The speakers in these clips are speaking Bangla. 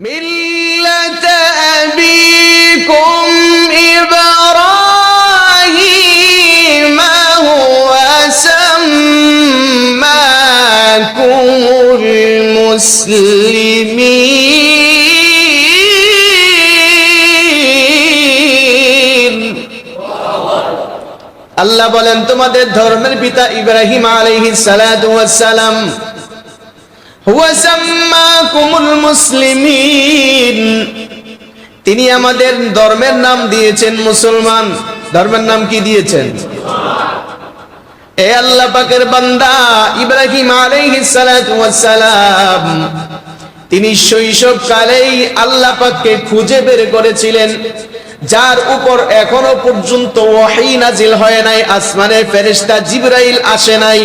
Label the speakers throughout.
Speaker 1: ملة أبيكم إبراهيم هو سماكم المسلمين আল্লাহ বলেন তোমাদের ধর্মের পিতা ইব্রাহিম আলাইহিস সালাতু ওয়াস সালাম হুয়া সাম্মাকুমুল মুসলিমিন তিনি আমাদের ধর্মের নাম দিয়েছেন মুসলমান। ধর্মের নাম কি দিয়েছেন? এ আল্লাহ পাকের বান্দা ইব্রাহিম আলাইহিস সালাতু তিনি শৈশব কালেই আল্লাহ পাককে খুঁজে বের করেছিলেন, যার উপর এখনও পর্যন্ত ওয়াহি নাজিল হয় নাই, আসমানের ফেরেশতা জিবরাইল আসে নাই।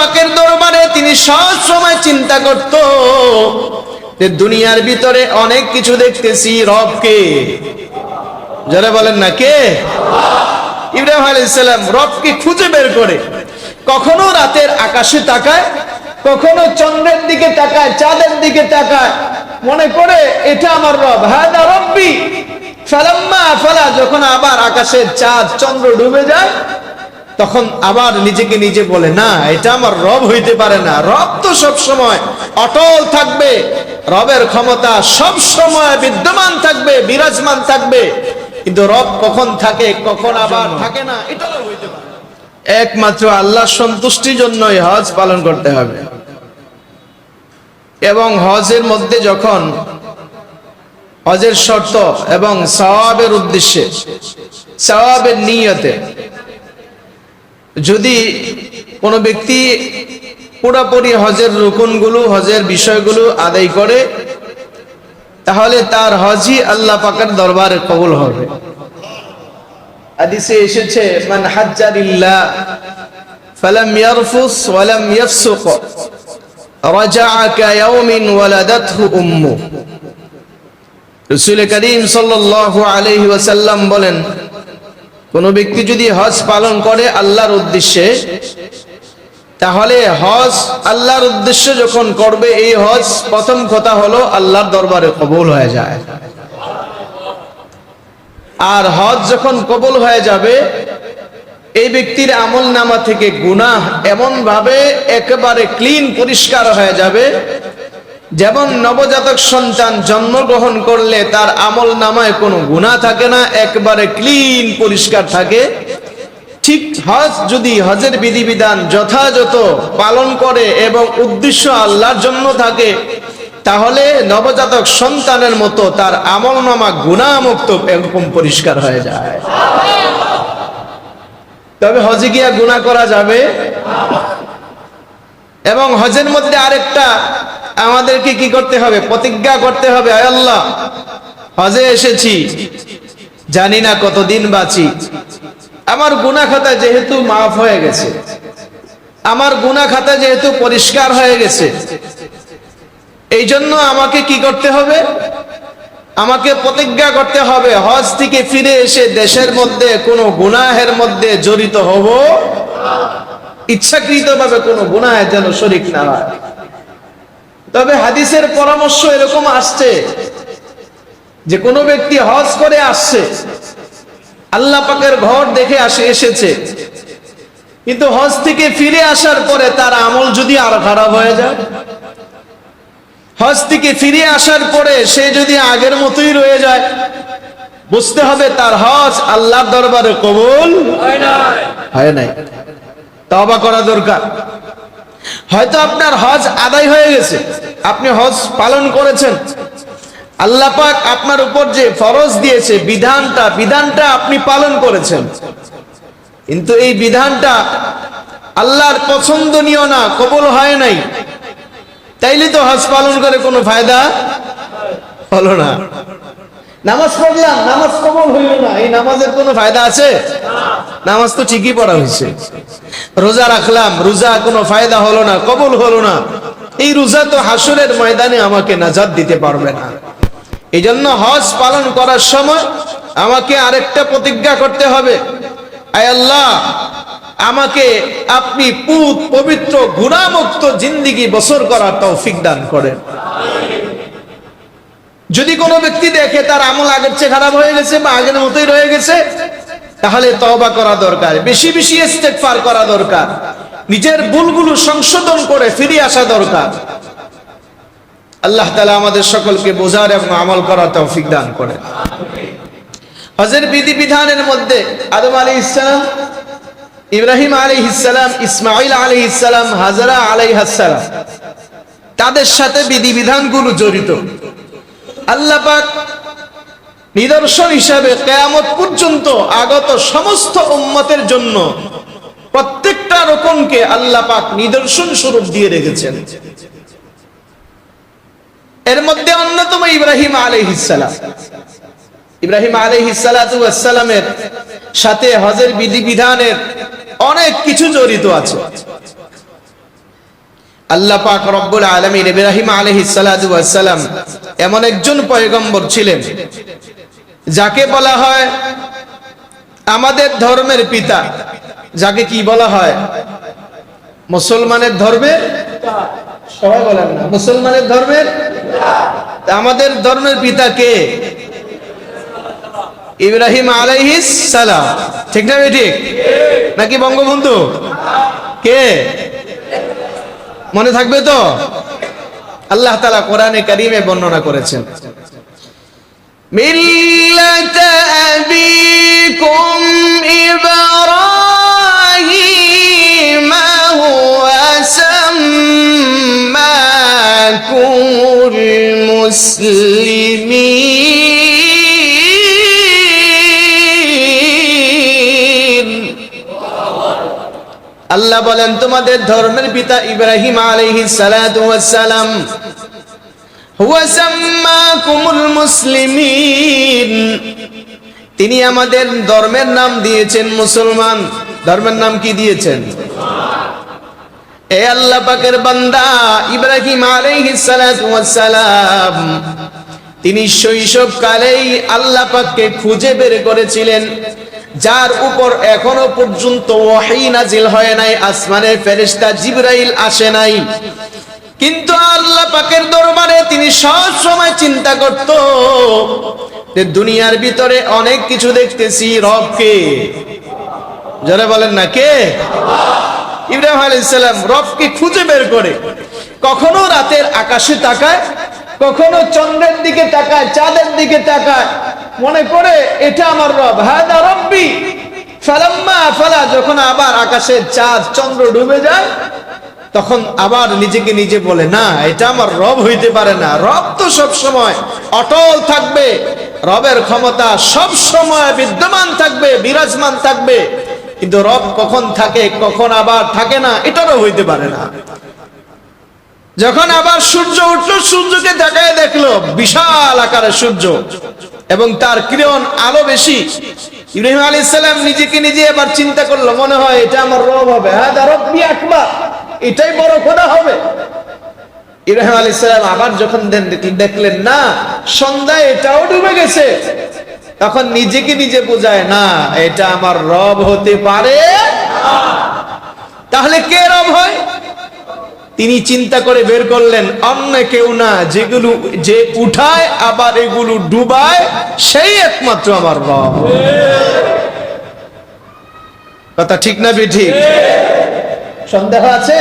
Speaker 1: পাকের দরবারে তিনি সব সময় চিন্তা করত যে দুনিয়ার ভিতরে অনেক কিছু দেখতেছি রবকে। যারা বলেন না কে? ইব্রাহিম আলাইসাল্লাম রবকে খুঁজে বের করে। কখনো রাতের আকাশে তাকায়, কখনো চন্দ্রের দিকে তাকায়, চাঁদের দিকে তাকায়। মনে করে, এটা আমার রব হ্যাঁ রব্বি। ফালাম্মা ফালা, যখন আবার আকাশের চাঁদ, চন্দ্র ডুবে যায় তখন আবার নিজেকে নিজে বলে, না, এটা আমার রব হইতে পারে না। রব তো সব সময় অটল থাকবে, রবের ক্ষমতা সব সময় বিদ্যমান থাকবে, বিরাজমান থাকবে। কিন্তু রব কখন থাকে, কখন আবার থাকে না এটা হইতে পারে একমাত্র আল্লাহ সন্তুষ্টির জন্যই হজ পালন করতে হবে। এবং হজের মধ্যে যখন হজের শর্ত এবং সওয়াবের উদ্দেশ্যে, সওয়াবের নিয়তে যদি কোনো ব্যক্তি পুরোপুরি হজের রুকুনগুলো, হজের বিষয়গুলো আদায় করে, তাহলে তার হজই আল্লাহ পাকের দরবারে কবুল হবে। হাদিসে এসেছে, মান হাজ্জারিল্লাহ ফালাম ইয়ারফুস ওয়ালাম ইয়াফসুক, রাজাআ কায়াউমিন ওয়ালাদাতহু উম্মু রাসূল করিম সাল্লাল্লাহু আলাইহি ওয়াসাল্লাম বলেন কোন ব্যক্তি যদি হজ পালন করে আল্লাহর উদ্দেশ্যে, তাহলে হজ আল্লাহর উদ্দেশ্যে যখন করবে, এই হজ প্রথম কথা হলো আল্লাহর দরবারে কবুল হয়ে যায়। আর হজ যখন কবুল হয়ে যাবে, এই ব্যক্তির আমল নামা থেকে গুনাহ এমন ভাবে একেবারে ক্লিন পরিষ্কার হয়ে যাবে যেমন নবজাতক সন্তান জন্মগ্রহণ করলে তার আমল নামায় কোনো গুণা থাকে না, একবারে ক্লিন পরিষ্কার থাকে। ঠিক হজ যদি হজের বিধিবিধান যথাযথ পালন করে এবং উদ্দেশ্য আল্লাহর জন্য থাকে, তাহলে নবজাতক সন্তানের মতো তার আমল নামা গুণামুক্ত এরকম পরিষ্কার হয়ে যায়। তবে হজে গিয়া গুণা করা যাবে। এবং হজের মধ্যে আরেকটা আমাদেরকে কি করতে হবে? প্রতিজ্ঞা করতে হবে আল্লাহ। হজে এসেছি। জানি না কতদিন বাঁচি। আমার গুনা খাতা যেহেতু মাফ হয়ে গেছে। আমার গুনা খাতা যেহেতু পরিষ্কার হয়ে গেছে। এই জন্য আমাকে কি করতে হবে? আমাকে প্রতিজ্ঞা করতে হবে, হজ থেকে ফিরে এসে দেশের মধ্যে কোনো গুনাহের মধ্যে জড়িত হব। ইচ্ছাকৃতভাবে কোনো গুনাহের যেন শরিক না হয়। তবে হাদিসের পরামর্শ এরকম আসছে যে কোনো ব্যক্তি হজ করে আসছে আল্লাহ পাকের ঘর দেখে আসে এসেছে। কিন্তু হজ থেকে ফিরে আসার পরে তার আমল যদি আরও খারাপ হয়ে যায়? হজ থেকে ফিরে আসার পরে সে যদি আগের মতোই রয়ে যায় বুঝতে হবে তার হজ আল্লাহর দরবারে কবুল হয় নাই। তবা করা দরকার। হয়তো আপনার হজ আদায় হয়ে গেছে। আপনি হজ পালন করেছেন। আল্লাহ পাক আপনার উপর যে ফরজ দিয়েছে, বিধানটা বিধানটা আপনি পালন করেছেন। কিন্তু এই বিধানটা আল্লাহর পছন্দনীয় না, কবল হয় নাই। তাইলে তো হজ পালন করে কোনো ফায়দা হলো না। নামাজ পড়লাম, নামাজ কবল হইল না। এই নামাজের কোনো ফায়দা আছে? নামাজ তো ঠিকই পড়া হয়েছে। রোজা রাখলাম, রোজা কোনো ফায়দা হলো না, কবল হলো না। এই রোজা তো হাসুরের ময়দানে আমাকে নাজাদ দিতে পারবে না। এই জন্য হজ পালন করার সময় আমাকে আরেকটা প্রতিজ্ঞা করতে হবে। আয় আল্লাহ, আমাকে আপনি পুত, পবিত্র গুণামুক্ত জিন্দিগি বসর করার তৌফিক দান করেন। যদি কোনো ব্যক্তি দেখে তার আমল আগের চেয়ে খারাপ হয়ে গেছে বা আগের মতোই রয়ে গেছে, তাহলে তওবা করা দরকার, বেশি বেশি ইস্তেগফার করা দরকার, নিজের ভুলগুলো সংশোধন করে ফিরে আসা দরকার। আল্লাহ তালা আমাদের সকলকে বোঝার এবং আমল করার তৌফিক দান করে। হজের বিধি বিধানের মধ্যে আদম আলী ইসলাম ইব্রাহিম আলী ইসলাম ইসমাইল আলী ইসলাম হাজারা আলাই হাসালাম তাদের সাথে বিধি বিধানগুলো জড়িত। আল্লাহ পাক নিদর্শন হিসাবে কেয়ামত পর্যন্ত আগত সমস্ত উম্মতের জন্য প্রত্যেকটা রকমকে আল্লাহ পাক নিদর্শন স্বরূপ দিয়ে রেখেছেন। এর মধ্যে অন্যতম ইব্রাহিম আলাইহিসসালাম ইব্রাহিম আলাইহিসসালামের সাথে হজের বিধি বিধানের অনেক কিছু জড়িত আছে। আল্লাহ পাক রব্বুল আলামিন ইব্রাহিম আলাইহিসসালাম এমন একজন পয়গম্বর ছিলেন যাকে বলা হয় আমাদের ধর্মের পিতা। যাকে কি বলা হয়? মুসলমানের ধর্মের সবাই বলেন না, মুসলমানের ধর্মের আমাদের ধর্মের পিতা কে? ইব্রাহিম আলাইহিস সালাম। ঠিক না ঠিক? নাকি বঙ্গবন্ধু? কে? মনে থাকবে তো? আল্লাহ তালা কোরআনে কারিমে বর্ণনা করেছেন। মুসলিমিন। আল্লাহ বলেন, তোমাদের ধর্মের পিতা ইব্রাহিম ওয়াস সালাম তিনি আমাদের ধর্মের নাম দিয়েছেন মুসলমান। ধর্মের নাম কি দিয়েছেন? এ আল্লাহ পাকের বান্দা ইব্রাহিম ওয়াস সালাম তিনি শৈশব কালেই আল্লাহ পাককে খুঁজে বের করেছিলেন। যার উপর এখনও পর্যন্ত ওয়াহি নাজিল হয় নাই, আসমানের ফেরেশতা জিবরাইল আসে নাই। কিন্তু আল্লাহ পাকের দরবারে তিনি সব সময় চিন্তা করত যে দুনিয়ার ভিতরে অনেক কিছু দেখতেছি রবকে যারা বলেন না, কে? ইব্রাহিম আলাইসাল্লাম রবকে খুঁজে বের করে। কখনো রাতের আকাশে তাকায়, কখনো চন্দ্রের দিকে তাকায়, চাঁদের দিকে তাকায় মনে করে এটা আমার রব। হায়দা রব্বি। ফালাম্মা ফালা, যখন আবার আকাশের চাঁদ, চন্দ্র ডুবে যায়, তখন আবার নিজেকে নিজে বলে, না, এটা আমার রব হইতে পারে না। রব তো সব সময় অটল থাকবে, রবের ক্ষমতা সব সময় বিদ্যমান থাকবে, বিরাজমান থাকবে। কিন্তু রব কখন থাকে, কখন আবার থাকে না, এটারও হইতে পারে না। যখন আবার সূর্য উঠল, সূর্যকে তাকায় দেখল, বিশাল আকারের সূর্য। এবং তার কিরণ আলো বেশি। ইব্রাহিম আলী ইসলাম নিজেকে নিজে এবার চিন্তা করল, মনে হয় এটা আমার রব হবে। হ্যাঁ রব্বি এটাই বড় খোদা হবে। ইব্রাহিম আলী ইসলাম আবার যখন দেন দেখলেন, না, সন্ধ্যায় এটাও ডুবে গেছে। তখন নিজেকে নিজে বোঝায়, না, এটা আমার রব হতে পারে। তাহলে কে রব হয়? তিনি চিন্তা করে বের করলেন, অন্য কেউ না, যেগুলো যে উঠায়, আবার এগুলো ডুবায়, সেই একমাত্র আমার রব। কথা ঠিক না বে ঠিক সন্দেহ আছে?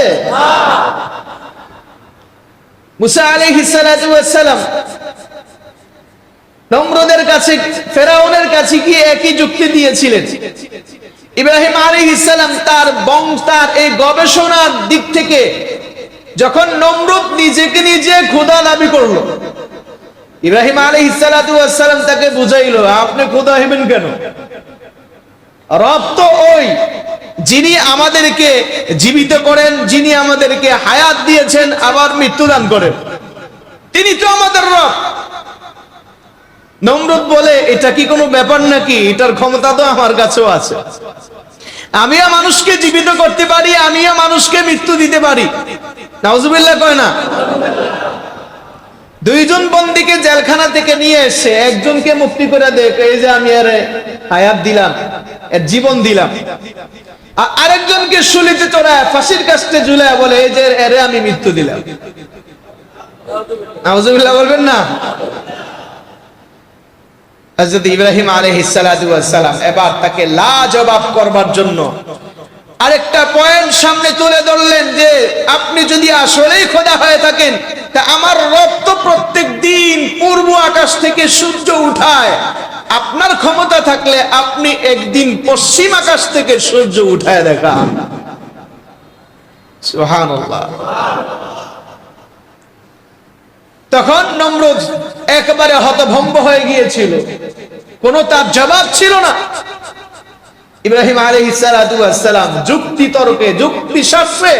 Speaker 1: ইব্রাহিম আলাইহিস সালাম তার বংশ তার এই গবেষণার দিক থেকে যখন নমরুদ নিজেকে নিজে খোদা দাবি করল, ইব্রাহিম ওয়াস সালাম তাকে বুঝাইলো, আপনি খোদা হবেন কেন? রব ওই যিনি আমাদেরকে জীবিত করেন, যিনি আমাদেরকে হায়াত দিয়েছেন, আবার মৃত্যুদান করেন। তিনি তো আমাদের রব। নমরুদ বলে, এটা কি কোনো ব্যাপার নাকি? এটার ক্ষমতা তো আমার কাছেও আছে। আমিও মানুষকে জীবিত করতে পারি, আমিও মানুষকে মৃত্যু দিতে পারি। নাউজুবিল্লাহ কয় না? দুইজন বন্দিকে জেলখানা থেকে নিয়ে এসে একজনকে মুক্তি করে দেখ এই যে আমি আরে হায়াত দিলাম জীবন দিলাম। আরেকজনকে শুলিতে চড়ায়, ফাঁসির কাছে ঝুলায় বলে, এই যে এরে আমি মৃত্যু দিলাম। নাউজুবিল্লাহ বলবেন না? হযরত ইব্রাহিম ওয়াস এবার তাকে লাজবাব করবার জন্য আরেকটা পয়েন্ট সামনে তুলে ধরলেন যে আপনি যদি আসলেই খোদা হয়ে থাকেন, তা আমার রব তো প্রত্যেক দিন পূর্ব আকাশ থেকে সূর্য উঠায়। আপনার ক্ষমতা থাকলে আপনি একদিন পশ্চিম আকাশ থেকে সূর্য উঠায় দেখান। সুবহানাল্লাহ। তখন নমরুদ একেবারে হতভম্ব হয়ে গিয়েছিল। কোনো তার জবাব ছিল না। ইব্রাহিম আলহিসাম যুক্তি তর্কে যুক্তি শাস্ত্রে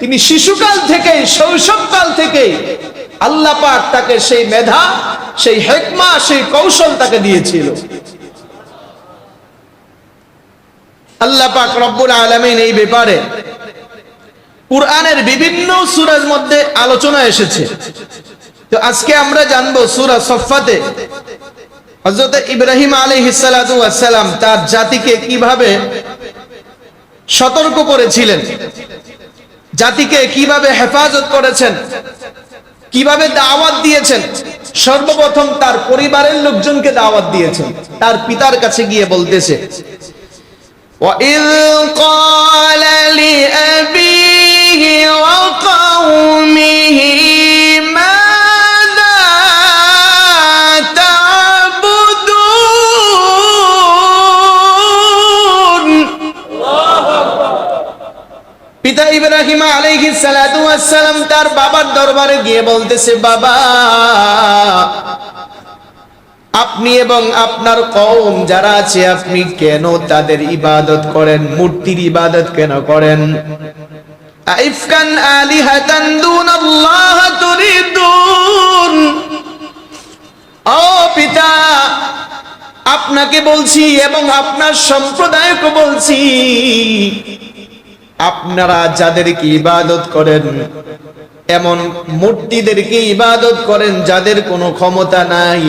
Speaker 1: তিনি শিশুকাল থেকে শৈশবকাল থেকে আল্লাহ পাক তাকে সেই মেধা, সেই হেকমা, সেই কৌশল তাকে দিয়েছিল। আল্লাহ পাক রব্বুল আলমিন এই ব্যাপারে কুরআনের বিভিন্ন সুরার মধ্যে আলোচনা এসেছে। তো আজকে আমরা জানবো সুরা সফাতে হজরত ইব্রাহিম আলী হিসালাম তার জাতিকে কিভাবে সতর্ক করেছিলেন জাতিকে কিভাবে হেফাজত করেছেন কিভাবে দাওয়াত দিয়েছেন সর্বপ্রথম তার পরিবারের লোকজনকে দাওয়াত দিয়েছেন তার পিতার কাছে গিয়ে বলতেছে وَإِذْ قَالَ لِأَبِيهِ وَقَوْمِهِ পিতা ইব্রাহিম আলাইহিস সালাতু সালাম তার বাবার দরবারে গিয়ে বলতেছে, বাবা, আপনি এবং আপনার কওম যারা আছে, আপনি কেন তাদের ইবাদত করেন? মূর্তির ইবাদত কেন করেন? আইফকান আলিহাতান দুনাল্লাহ তুরিদুন। ও পিতা, আপনাকে বলছি এবং আপনার সম্প্রদায়কে বলছি আপনারা যাদেরকে ইবাদত করেন, এমন মূর্তিদেরকে ইবাদত করেন যাদের কোনো ক্ষমতা নাই।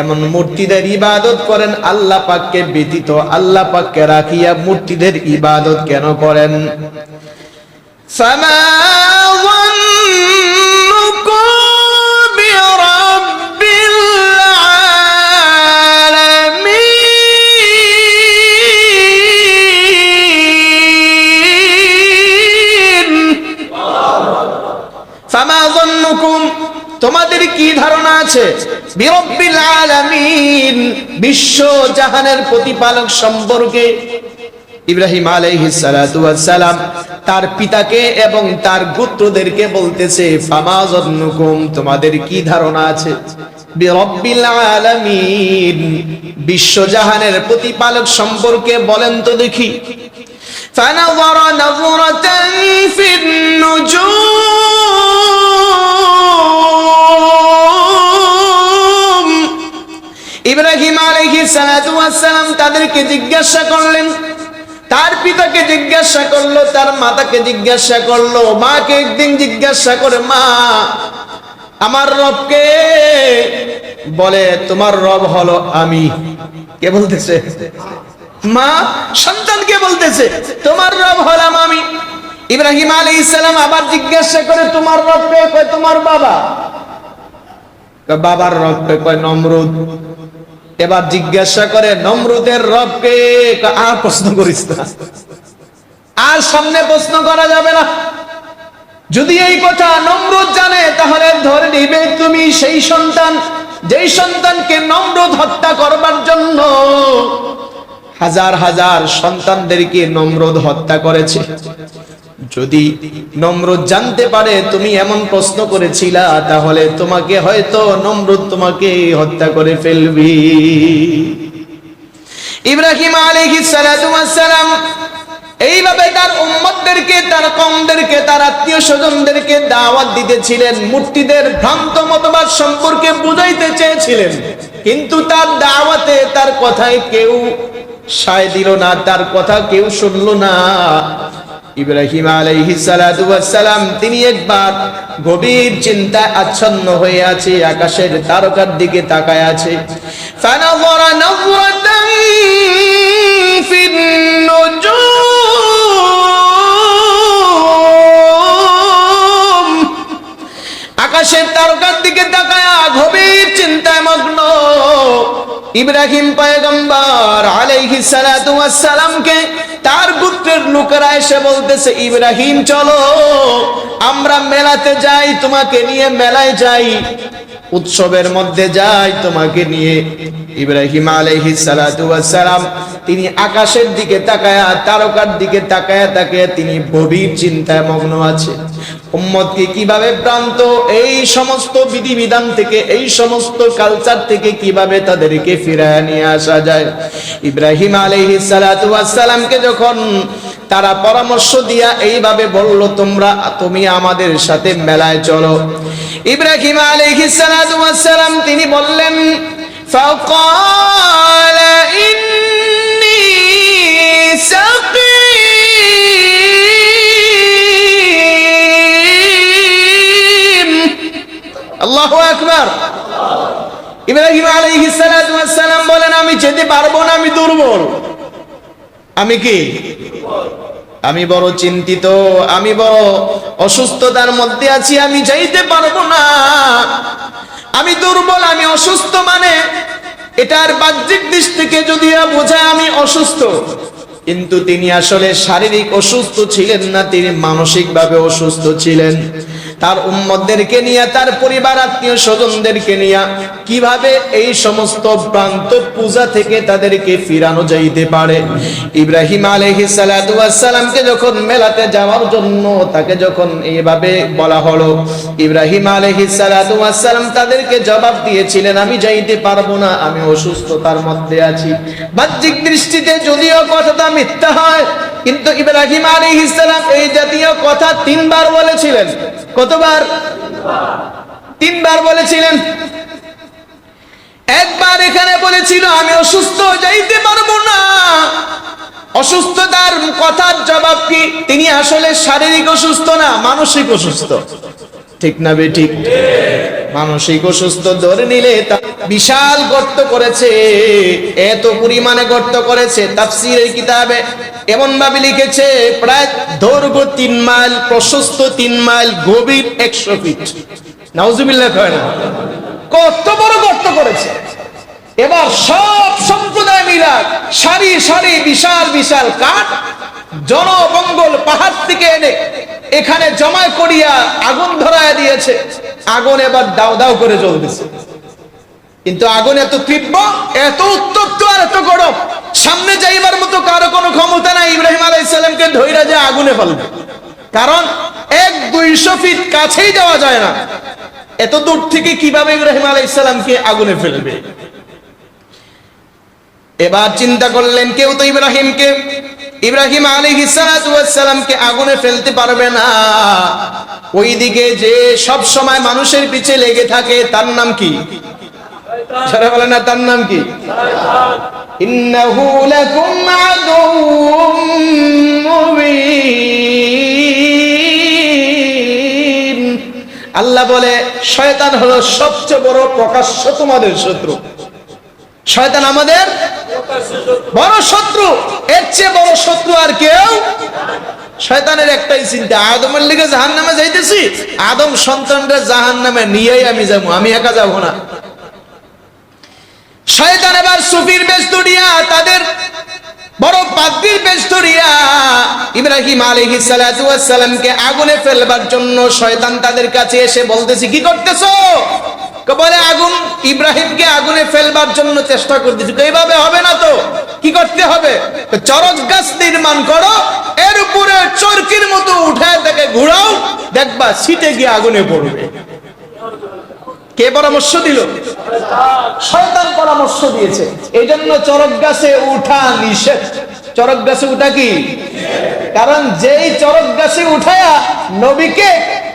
Speaker 1: এমন মূর্তিদের ইবাদত করেন, আল্লাহ পাককে ব্যতীত আল্লাহ পাককে রাখিয়া মূর্তিদের ইবাদত কেন করেন? সামা আছে বিরব্বিল আলামিন বিশ্ব জাহানের প্রতিপালক সম্পর্কে ইব্রাহিম আলাইহিস সালাতু ওয়াস সালাম তার পিতাকে এবং তার গোত্রদেরকে বলতেছে ফামা যন্নুকুম তোমাদের কি ধারণা আছে বিরব্বিল আলামিন বিশ্ব জাহানের প্রতিপালক সম্পর্কে বলেন তো দেখি فنظر نظرة في النجوم ইব্রাহিম সালাম তাদেরকে জিজ্ঞাসা করলেন, তার পিতাকে জিজ্ঞাসা করল, তার মাতাকে জিজ্ঞাসা করল, মাকে একদিন জিজ্ঞাসা করে, মা, আমার রবকে? বলে, তোমার রব হলো আমি। কে বলতেছে? মা সন্তানকে বলতেছে? তোমার রব হলাম আমি। ইব্রাহিম আলী ইসলাম আবার জিজ্ঞাসা করে, তোমার রব কয়, তোমার বাবা। বাবার রব কয়, নমরুদ। এবার জিজ্ঞাসা করে নমরুদের রব কে? কয়, আর প্রশ্ন করিস না। আর সামনে প্রশ্ন করা যাবে না। যদি এই কথা নমরুদ জানে তাহলে ধরে নিবে তুমি সেই সন্তান। যেই সন্তানকে নমরুদ হত্যা করবার জন্য হাজার হাজার সন্তানদেরকে নমরুদ হত্যা করেছে। যদি নমরুদ জানতে পারে তুমি এমন প্রশ্ন করেছিলা, তাহলে তোমাকে হয়তো নমরুদ তোমাকে হত্যা করে ফেলবি। ইব্রাহিম আলাইহিস সালাতু সালাম এইভাবে তার উম্মতদেরকে, তার কমদেরকে তার আত্মীয় স্বজনদেরকে দাওয়াত দিতেছিলেন, মূর্তিদের ভ্রান্ত মতবাদ সম্পর্কে বুঝাইতে চেয়েছিলেন। কিন্তু তার দাওয়াতে তার কথায় কেউ সায় দিল না, তার কথা কেউ শুনল না। ইব্রাহিম আলাইহিস সালাতু ওয়াস সালাম তিনি একবার গভীর চিন্তায় আচ্ছন্ন হয়ে আছে, আকাশের তারকার দিকে তাকায় আছে। আকাশের তারকার দিকে তাকায়া গভীর চিন্তায় মগ্ন ইব্রাহিম পায়গম্বর আলাইহিস সালাতু ওয়াস সালামকে তার গোত্রের লোকেরা এসে বলতেছে, ইব্রাহিম, চলো, আমরা মেলাতে যাই, তোমাকে নিয়ে মেলায় যাই। উৎসবের মধ্যে যাই তোমাকে নিয়ে। ইব্রাহিম ওয়াস সালাম তিনি আকাশের দিকে তাকায়া, তারকার দিকে তাকায়া তাকায়া তিনি গভীর চিন্তায় মগ্ন আছে। উম্মতকে কীভাবে প্রান্ত এই সমস্ত বিধিবিধান থেকে, এই সমস্ত কালচার থেকে কীভাবে তাদেরকে ফিরায় নিয়ে আসা যায়? ইব্রাহিম আলাইহিস সালাতু ওয়াস সালামকে যখন তারা পরামর্শ দিয়া এইভাবে বলল তোমরা তুমি আমাদের সাথে মেলায় চলো ইব্রাহিম আলাইহিস সালাতু ওয়াস সালাম তিনি বললেন فقال إني سقيم الله أكبر ইব্রাহিম আলাইহিস সালাতু ওয়াস সালাম বলেন আমি যেতে পারবো না আমি দুর্বল আমি কি? আমি বড় চিন্তিত, আমি বড় অসুস্থতার মধ্যে আছি, আমি যাইতে পারব না। আমি দুর্বল, আমি অসুস্থ মানে এটার বাহ্যিক দিক থেকে যদি বোঝায় আমি অসুস্থ। কিন্তু তিনি আসলে শারীরিক অসুস্থ ছিলেন না, তিনি মানসিকভাবে অসুস্থ ছিলেন। তার উম্মতদেরকে নিয়ে, তার পরিবার আত্মীয় স্বজনদেরকে নিয়ে কীভাবে এই সমস্ত প্রান্ত পূজা থেকে তাদেরকে ফিরানো যাইতে পারে? ইব্রাহিম আলাইহিস সালামকে যখন মেলাতে যাওয়ার জন্য তাকে যখন এইভাবে বলা হলো, ইব্রাহিম আলাইহিস সালাম তাদেরকে জবাব দিয়েছিলেন, আমি যাইতে পারব না, আমি অসুস্থতার মধ্যে আছি। বাহ্যিক দৃষ্টিতে যদিও কথাটা মিথ্যা হয়, কিন্তু ইব্রাহিম আলাইহিস সালাম এই জাতীয় কথা তিনবার বলেছিলেন। কতবার? তিনবার বলেছিলেন। একবার এখানে বলেছিল, আমি অসুস্থ, যাইতে পারব না। অসুস্থতার কথার জবাব কি? তিনি আসলে শারীরিক অসুস্থ না, মানসিক অসুস্থ। ঠিক না বে ঠিক মানসিক অসুস্থ ধরে নিলে বিশাল গর্ত করেছে, এত পরিমাণে গর্ত করেছে তাফসিরের কিতাবে এমন ভাবে লিখেছে, প্রায় দৈর্ঘ্য তিন মাইল, প্রশস্ত তিন মাইল, গভীর একশো ফিট। নাউজুবিল্লাহ কয় না? কত বড় গর্ত করেছে। এবার সব সম্প্রদায় মিলা সারি সারি বিশাল বিশাল কাঠ জনবঙ্গল পাহাড় থেকে এনে এখানে জমায় করিয়া আগুন ধরায় দিয়েছে। আগুন এবার দাও দাও করে জ্বলতেছে। কিন্তু আগুন এত তীব্র, এত উত্তপ্ত আর এত গরম। সামনে যাইবার মতো কারও কোনো ক্ষমতা নাই। ইব্রাহিম আলাইসাল্লামকে ধৈরা যে আগুনে ফেলবে। কারণ এক দুইশো ফিট কাছেই যাওয়া যায় না। এত দূর থেকে কীভাবে ইব্রাহিম আলাইসাল্লামকে আগুনে ফেলবে? এবার চিন্তা করলেন, কেউ তো ইব্রাহিমকে, ইব্রাহিম আলী সালামকে আগুনে ফেলতে পারবে না। ওইদিকে যে সব সময় মানুষের পিছে লেগে থাকে, তার নাম কি? সারা বলে না, তার নাম কি? আল্লাহ বলে, শয়তান হলো সবচেয়ে বড় প্রকাশ্য তোমাদের শত্রু। শয়তান আমাদের বড় শত্রু। এর চেয়ে বড় শত্রু আর কেউ শয়তানের একটাই চিন্তা। আদমের লিগে জাহান নামে যাইতেছি, আদম সন্তানরা জাহান নামে নিয়েই আমি যাব, আমি একা যাব না। শয়তান এবার সুফির বেশ তাদের বড় পাদ্রির বেশ ইব্রাহিম ওয়াস সালামকে আগুনে ফেলবার জন্য শয়তান তাদের কাছে এসে বলতেছে, কি করতেছো? বলে, আগুন, ইব্রাহিমকে আগুনে ফেলবার জন্য চেষ্টা করতেছি। এইভাবে হবে না তো, কি করতে হবে? চরক গাছ নির্মাণ করো, এর উপরে চরকির মতো উঠায় তাকে ঘুরাও, দেখবা সিটে গিয়ে আগুনে পড়বে। কে পরামর্শ দিল? শয়তান পরামর্শ দিয়েছে। এই জন্য চরক গাছে উঠা নিষেধ। চরক গাছে উঠা কি? কারণ যেই চরক গাছে উঠায়া নবীকে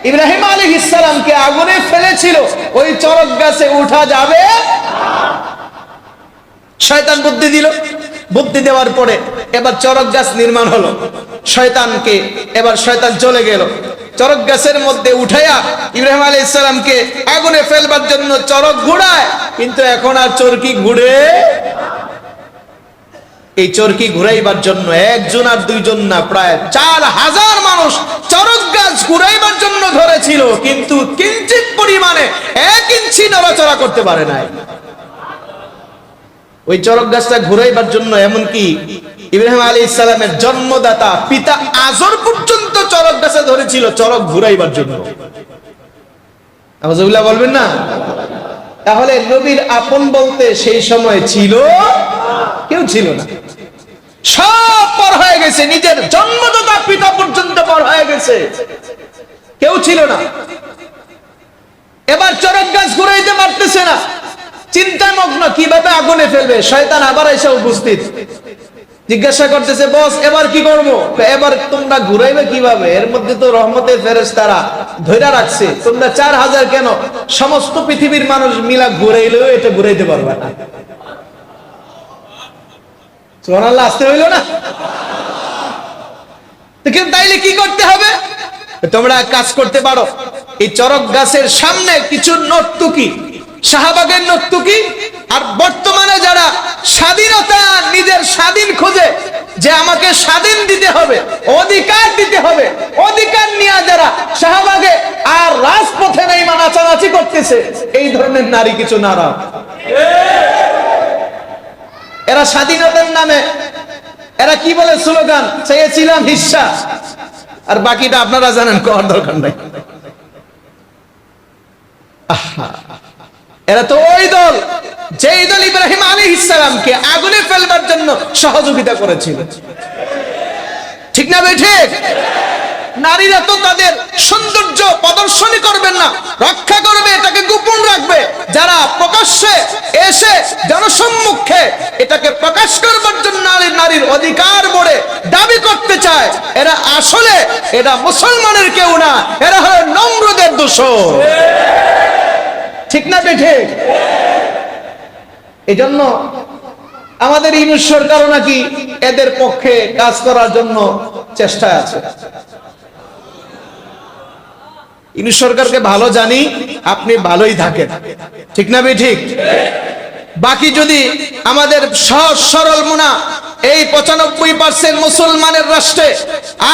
Speaker 1: ইব্রাহিম আলী ইসালামকে আগুনে ফেলেছিল, ওই চরক গাছে উঠা যাবে শয়তান বুদ্ধি দিল। বুদ্ধি দেওয়ার পরে এবার চরক গাছ নির্মাণ হলো। শয়তানকে এবার শয়তান চলে গেল। চরক গাছের মধ্যে উঠাইয়া ইব্রাহিম আলী ইসলামকে আগুনে ফেলবার জন্য চরক ঘুরায়। কিন্তু এখন আর চরকি ঘুরে এই চরকি ঘুরাইবার জন্য একজন আর দুইজন না, প্রায় চার হাজার মানুষ চরক গাছ ঘুরাইবার জন্য ধরেছিল, কিন্তু কিঞ্চিত পরিমাণে এক ইঞ্চি নড়াচড়া করতে পারে নাই। ওই চরক গাছটা ঘুরাইবার জন্য এমনকি ইব্রাহিম আলী ইসলামের জন্মদাতা পিতা আজর পর্যন্ত চরক গাছে ধরেছিল চরক ঘুরাইবার জন্য। বলবেন না? তাহলে নবীর আপন বলতে সেই সময় ছিল, কেউ ছিল না। সব পর হয়ে গেছে, নিজের জন্মদাতা পিতা পর্যন্ত পর হয়ে গেছে। কেউ ছিল না। এবার চরক গাছ ঘুরাইতে পারতেছে না। চিন্তায় মগ্ন কীভাবে আগুনে ফেলবে? শয়তান আবার এসে উপস্থিত। জিজ্ঞাসা করতেছে, বস, এবার কি করব? এবার তোমরা ঘুরাইবে কীভাবে? এর মধ্যে তো রহমতের ফেরেস তারা ধৈরা রাখছে। তোমরা চার হাজার কেন? সমস্ত পৃথিবীর মানুষ মিলা ঘুরাইলেও এটা ঘুরাইতে পারবে না। কি করতে হবে? তোমরা কাজ করতে পারো। এই চরক গাছের সামনে কিছু নর্তুকি শাহবাগের নর্তুকি আর বর্তমানে যারা স্বাধীনতা নিজের স্বাধীন খোঁজে যে আমাকে স্বাধীন দিতে হবে অধিকার দিতে হবে অধিকার নিয়ে যারা শাহবাগে আর রাজপথে নেই নাচানাচি করতেছে এই ধরনের নারী কিছু নারা এরা স্বাধীনতার নামে এরা কি বলে স্লোগান? চেয়েছিলাম হিস্সা। আর বাকিটা আপনারা জানেন কর দরকার নাই। আহা, এরা তো ওই দল, যেই দল ইব্রাহিম আলী ইসলামকে আগুনে ফেলবার জন্য সহযোগিতা করেছিল। ঠিক না ভাই, ঠিক? নারীরা তো তাদের সৌন্দর্য প্রদর্শনী করবেন না, রক্ষা করবে, এটাকে গোপন রাখবে। যারা প্রকাশ্যে এসে জনসম্মুখে এটাকে প্রকাশ করবার জন্য নারীর অধিকার বলে দাবি করতে চায়, এরা আসলে এরা মুসলমানের কেউ না, এরা হলো নম্রদের দোষর। ঠিক না বেঠে? এই জন্য আমাদের ইউনুস সরকারও নাকি এদের পক্ষে কাজ করার জন্য চেষ্টা আছে। ইউনুস সরকারকে ভালো জানি, আপনি ভালোই থাকেন। ঠিক না বে ঠিক বাকি যদি আমাদের সহজ সরল মুনা, এই পঁচানব্বই পার্সেন্ট মুসলমানের রাষ্ট্রে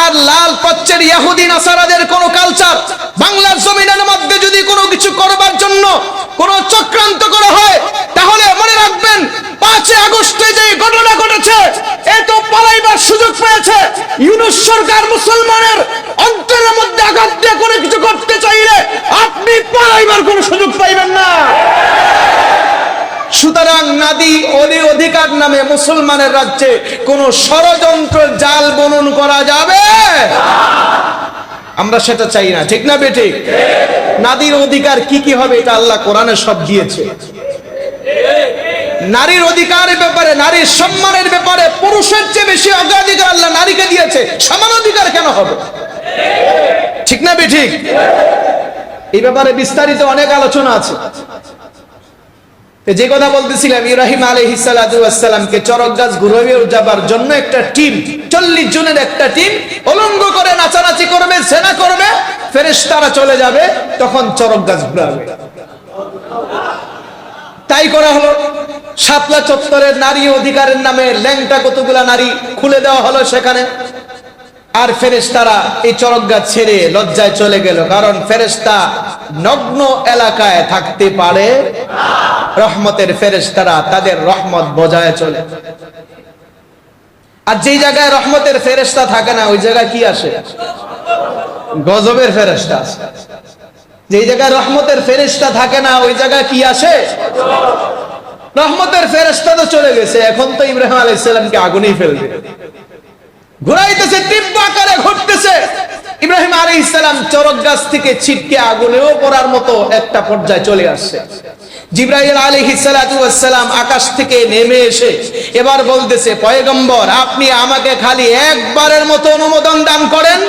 Speaker 1: আর লাল পচ্চের ইয়াহুদি নাসারাদের কোন কালচার বাংলার জমিনের মধ্যে যদি কোনো কিছু করবার জন্য কোন চক্রান্ত করা হয়, তাহলে মনে রাখবেন পাঁচই আগস্টে যে ঘটনা ঘটেছে, এ তো পালাইবার সুযোগ পেয়েছে। ইউনুস সরকার মুসলমানের অন্তরের মধ্যে আঘাত দিয়ে কোনো কিছু করতে চাইলে আপনি পালাইবার কোনো সুযোগ পাইবেন না। সুতরাং নাদি অলি অধিকার নামে মুসলমানের রাজ্যে কোন ষড়যন্ত্র জাল বনন করা যাবে? আমরা সেটা চাই না, ঠিক না বেঠিক নারীর অধিকার কি কি হবে এটা আল্লাহ কোরআনে সব দিয়েছে। নারীর অধিকারের ব্যাপারে, নারীর সম্মানের ব্যাপারে পুরুষের চেয়ে বেশি অগ্রাধিকার আল্লাহ নারীকে দিয়েছে, সমান অধিকার কেন হবে? ঠিক না বেঠিক এই ব্যাপারে বিস্তারিত অনেক আলোচনা আছে। যে কথা বলতেছিলাম, ইব্রাহিম আলহিসালামকে চরক গাছ ঘুরবে যাবার জন্য একটা টিম, চল্লিশ জনের একটা টিম অলঙ্গ করে, নাচানাচি করবে, সেনা করবে ফেরেস তারা চলে যাবে, তখন চরক গাছ ঘুরাবে। তাই করা হলো। শাপলা চত্বরের নারী অধিকারের নামে ল্যাংটা কতগুলা নারী খুলে দেওয়া হলো সেখানে। আর ফেরেশতারা এই চরক গাছ ছেড়ে লজ্জায় চলে গেল, কারণ ফেরেশতা নগ্ন এলাকায় থাকতে পারে। রহমতের ফেরেশতারা তাদের রহমত বজায় চলে। আর যেই জায়গায় রহমতের ফেরেশতা থাকে না, ওই জায়গায় কি আসে? গজবের ফেরেশতা আসে। যেই জায়গায় রহমতের ফেরেশতা থাকে না, ওই জায়গায় কি আসে? রহমতের ফেরেশতা তো চলে গেছে, এখন তো ইব্রাহিম আলাইহিস আগুনেই ফেলবে। ঘুরাইতেছে তীব্র আকারে ঘুরতেছে। ইব্রাহিম আলী ইসলাম চরক গাছ থেকে ছিটকে আগুনেও পড়ার মতো একটা পর্যায়ে চলে আসছে। জিব্রাহিল আলী হিসালাম আকাশ থেকে নেমে এসে এবার বলতেছে, পয়গম্বর, আপনি আমাকে খালি একবারের মতো অনুমোদন দান করেন,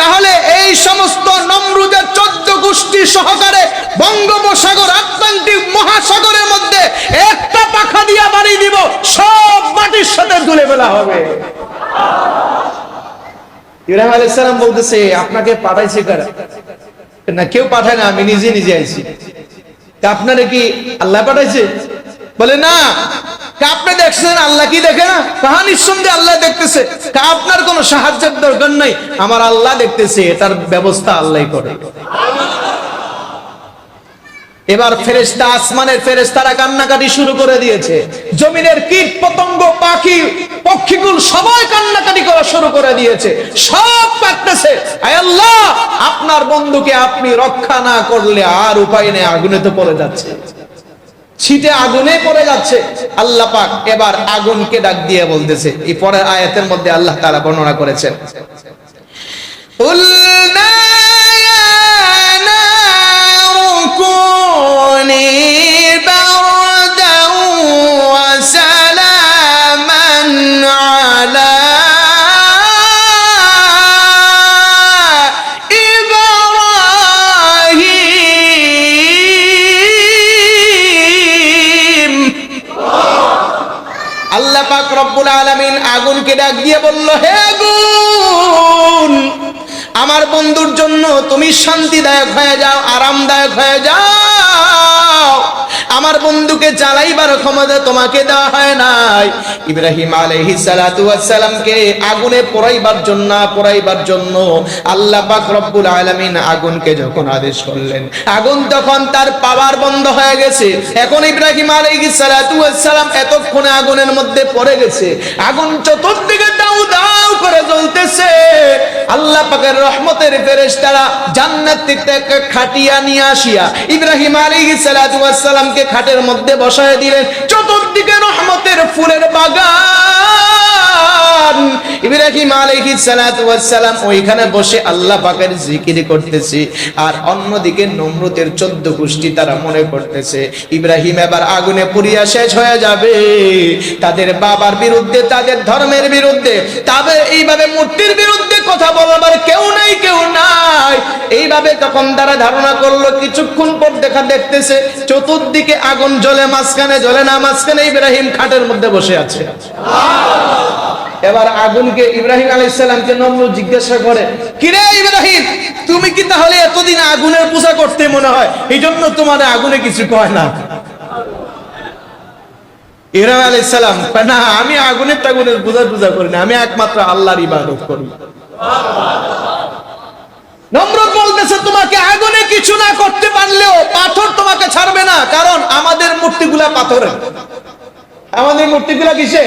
Speaker 1: তাহলে এই সমস্ত নমরুদের চোদ্দ গোষ্ঠী সহকারে বঙ্গোপসাগর, আটলান্টিক মহাসাগরের মধ্যে একটা পাখা দিয়া বাড়ি দিব, সব মাটির সাথে তুলে ফেলা হবে। ইব্রাহিম আলাইহিস সালাম বলতেছে, আপনাকে পাঠাইছে কারা? না, কেউ পাঠায় না, আমি নিজে নিজে আইছি। আপনারা কি আল্লাহ পাঠাইছে? বলে, না। আপনি দেখছেন, আল্লাহ কি দেখে না? তাহা নিঃসন্দেহে আল্লাহ দেখতেছে। আপনার কোনো সাহায্যের দরকার নাই। আমার আল্লাহ দেখতেছে তার ব্যবস্থা আল্লাহ করে। এবার ফেরেস্তা আসমানের ফেরেস্তারা কান্নাকাটি শুরু করে দিয়েছে। জমিনের কীট পতঙ্গ, পাখি পক্ষীগুল সবাই কান্নাকাটি করা শুরু করে দিয়েছে। সব কাটতেছে। আল্লাহ, আপনার বন্ধুকে আপনি রক্ষা না করলে আর উপায় নেই, আগুনে তো পড়ে যাচ্ছে। ছিটে আগুনে পড়ে যাচ্ছে। আল্লাহ পাক এবার আগুনকে ডাক দিয়ে বলতেছে। এই পরের আয়াতের মধ্যে আল্লাহ তারা বর্ণনা করেছেন। উল্লা আগুনকে ডাক দিয়ে বলল, হে আগুন আমার বন্ধুর জন্য তুমি শান্তিদায়ক হয়ে যাও, আরামদায়ক হয়ে যাও। আমার বন্ধুকে জ্বালাইবার ক্ষমতা তোমাকে দেওয়া হয় নাই। ইব্রাহিম আলাইহিস সালাতু ওয়াস সালামকে আগুনে পোড়াইবার জন্য পোড়াইবার জন্য আল্লাহ পাক রব্বুল আলামিন আগুনকে যখন আদেশ করলেন, আগুন তখন তার পাওয়ার বন্ধ হয়ে গেছে। এখন ইব্রাহিম আলাইহিস সালাতু ওয়াস সালাম এতক্ষণে আগুনের মধ্যে পড়ে গেছে। আগুন চতুর্দিকে দাউ দাউ করে জ্বলতেছে। আল্লাহ পাকের রহমতের ফেরেশতারা জান্নাত থেকে খাটিয়া নিয়ে আসিয়া ইব্রাহিম আলাইহিস সালাতু ওয়াস সালামকে খাটের মধ্যে বসায় দিলেন, চতুর্দিকে রহমতের ফুলের বাগান। ইব্রাহিম সালাম ওইখানে বসে আল্লাহ পাকের জিকির করতেছে, আর অন্যদিকে নমরুতের 14 গোষ্ঠী তারা মনে করতেছে, ইব্রাহিম এবার আগুনে পুড়িয়া শেষ হয়ে যাবে। তাদের বাবার বিরুদ্ধে, তাদের ধর্মের বিরুদ্ধে তাদের এইভাবে মূর্তির বিরুদ্ধে কথা বলবার কেউ নাই কেউ নাই। এইভাবে তখন তারা ধারণা করল, কিছুক্ষণ পর দেখা দেখতেছে, চতুর্দিকে আগুন জ্বলে মাঝখানে জ্বলে না মাঝখানে ইব্রাহিম খাটের মধ্যে বসে আছে। এবার আগুনকে ইব্রাহিম আলাইহিস সালামকে নমরুদ জিজ্ঞাসা করে কিরে ইব্রাহিম তুমি কি তাহলে এতদিন আগুনের পূজা করতে মনে হয়? এই জন্য তোমার আগুনে কিছু কয় না। ইব্রাহিম আলাইহিস সালাম কয়, না আমি আগুনের টাগুনের পূজা পূজা করি না আমি একমাত্র আল্লাহর ইবাদত করি। নমরুদ বলতেছে, তোমাকে আগুনে কিছু না করতে পারলেও পাথর তোমাকে ছাড়বে না, কারণ আমাদের মূর্তিগুলা পাথরের। আমাদের মূর্তিগুলা কিসে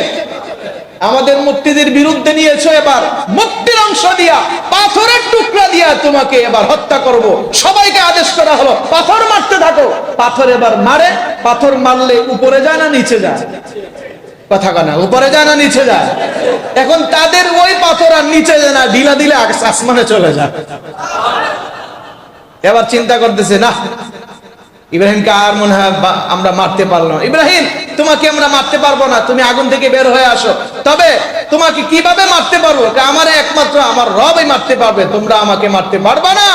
Speaker 1: আমাদের মূর্তিদের বিরুদ্ধে নিয়েছো এবার। মূর্তির অংশ দিয়া, পাথরের টুকরা দিয়া তোমাকে এবার হত্যা করব। সবাইকে আদেশ করা হলো, পাথর মারতে থাকো। পাথর এবার মারে, পাথর মারলে উপরে যায় না, নিচে যায়? কথা কানা উপরে যায় না, নিচে যায়। এখন তাদের ওই পাথর আর নিচে যায় না, ঢিলা দিলে আসমানে চলে যায়। এবার চিন্তা করতেছে না ইব্রাহিমকে আর মনে হয় আমরা মারতে পারলাম? ইব্রাহিম, তোমাকে আমরা মারতে পারব না, তুমি আগুন থেকে বের হয়ে আসো। তবে তোমাকে কীভাবে মারতে পারব? আমার একমাত্র আমার রবই মারতে পারবে, তোমরা আমাকে মারতে পারবে না।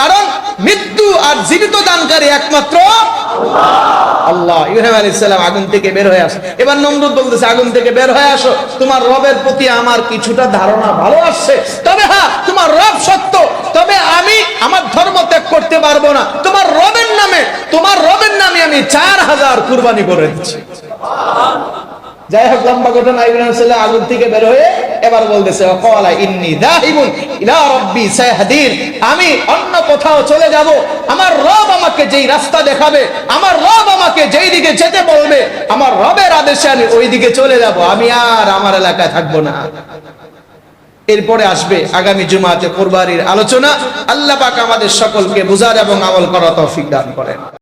Speaker 1: কারণ মৃত্যু আর জীবিত দানকারী একমাত্র আল্লাহ। ইব্রাহিম আলাইহিস সালাম আগুন থেকে বের হয়ে আসে। এবার নমরুদ বলতেছে, আগুন থেকে বের হয়ে আসো। তোমার রবের প্রতি আমার কিছুটা ধারণা ভালো আসছে। তবে হ্যাঁ তোমার রব সত্য। তবে আমি আমার ধর্ম ত্যাগ করতে পারব না। তোমার রবের নামে, তোমার রবের নামে আমি চার হাজার কুরবানি করে দিচ্ছি। যাই হোক লম্বা ঘটনা ইব্রাহিম সাল্লাহ আগুন থেকে বের হয়ে এবার বলতেছে ওয়াকালা ইন্নী দাহিবুন ইলা রাব্বি সায়াহদিন। আমি অন্য কোথাও চলে যাব। আমার রব আমাকে যেই রাস্তা দেখাবে, আমার রব আমাকে যেই দিকে যেতে বলবে, আমার রবের আদেশে আমি ওই দিকে চলে যাব। আমি আর আমার এলাকায় থাকব না। এরপরে আসবে আগামী জুমাতে কোরবানির আলোচনা। আল্লাহ পাক আমাদের সকলকে বুঝার এবং আমল করা তৌফিক দান করেন।